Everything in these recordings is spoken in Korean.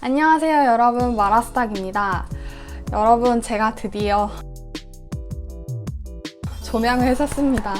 안녕하세요 여러분. 마라스탁입니다. 여러분 제가 드디어 조명을 했었습니다.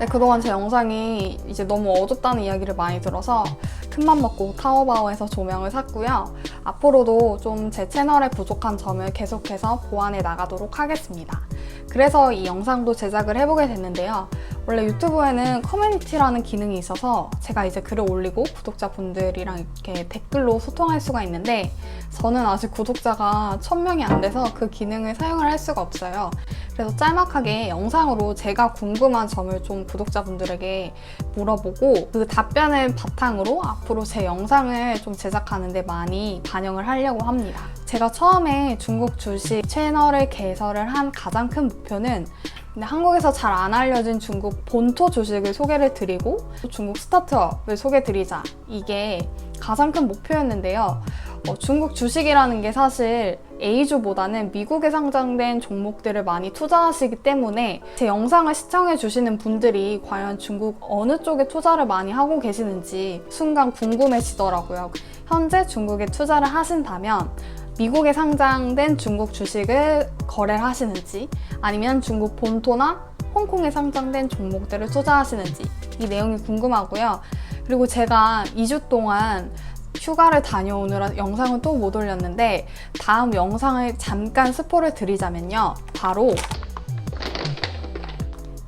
네, 그동안 제 영상이 이제 너무 어둡다는 이야기를 많이 들어서 큰맘 먹고 타오바오에서 조명을 샀고요. 앞으로도 좀 제 채널에 부족한 점을 계속해서 보완해 나가도록 하겠습니다. 그래서 이 영상도 제작을 해보게 됐는데요 원래 유튜브에는 커뮤니티라는 기능이 있어서 제가 이제 글을 올리고 구독자분들이랑 이렇게 댓글로 소통할 수가 있는데 저는 아직 구독자가 1000명이 안 돼서 그 기능을 사용을 할 수가 없어요. 그래서 짤막하게 영상으로 제가 궁금한 점을 좀 구독자분들에게 물어보고 그 답변을 바탕으로 앞으로 제 영상을 좀 제작하는데 많이 반영을 하려고 합니다. 제가 처음에 중국 주식 채널을 개설을 한 가장 큰 목표는 근데 한국에서 잘 안 알려진 중국 본토 주식을 소개를 드리고 또 중국 스타트업을 소개드리자 이게 가장 큰 목표였는데요. 어, 중국 주식이라는 게 사실 A주보다는 미국에 상장된 종목들을 많이 투자하시기 때문에 제 영상을 시청해 주시는 분들이 과연 중국 어느 쪽에 투자를 많이 하고 계시는지 순간 궁금해지더라고요. 현재 중국에 투자를 하신다면 미국에 상장된 중국 주식을 거래를 하시는지 아니면 중국 본토나 홍콩에 상장된 종목들을 투자하시는지 이 내용이 궁금하고요. 그리고 제가 2주 동안 휴가를 다녀오느라 영상을 또못 올렸는데 다음 영상을 잠깐 스포를 드리자면요. 바로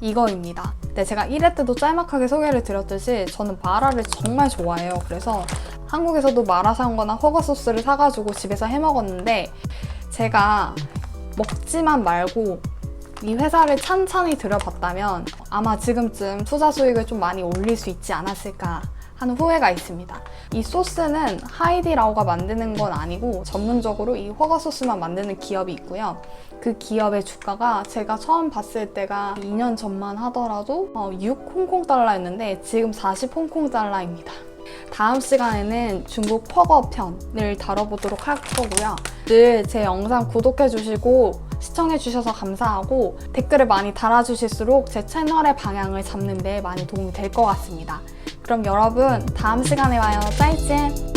이거입니다. 네, 제가 1회 때도 짤막하게 소개를 드렸듯이 저는 마라를 정말 좋아해요. 그래서 한국에서도 마라 사온거나 허거 소스를 사가지고 집에서 해 먹었는데 제가 먹지만 말고 이 회사를 찬찬히 들여봤다면 아마 지금쯤 투자 수익을 좀 많이 올릴 수 있지 않았을까 하는 후회가 있습니다. 이 소스는 하이디라오가 만드는 건 아니고 전문적으로 이 허거 소스만 만드는 기업이 있고요. 그 기업의 주가가 제가 처음 봤을 때가 2년 전만 하더라도 어, 6 홍콩 달러였는데 지금 40 홍콩 달러입니다. 다음 시간에는 중국 퍼거 편을 다뤄보도록 할 거고요. 늘 제 영상 구독해주시고 시청해주셔서 감사하고 댓글을 많이 달아주실수록 제 채널의 방향을 잡는 데 많이 도움이 될 것 같습니다. 그럼 여러분 다음 시간에 와요. 짜이젠!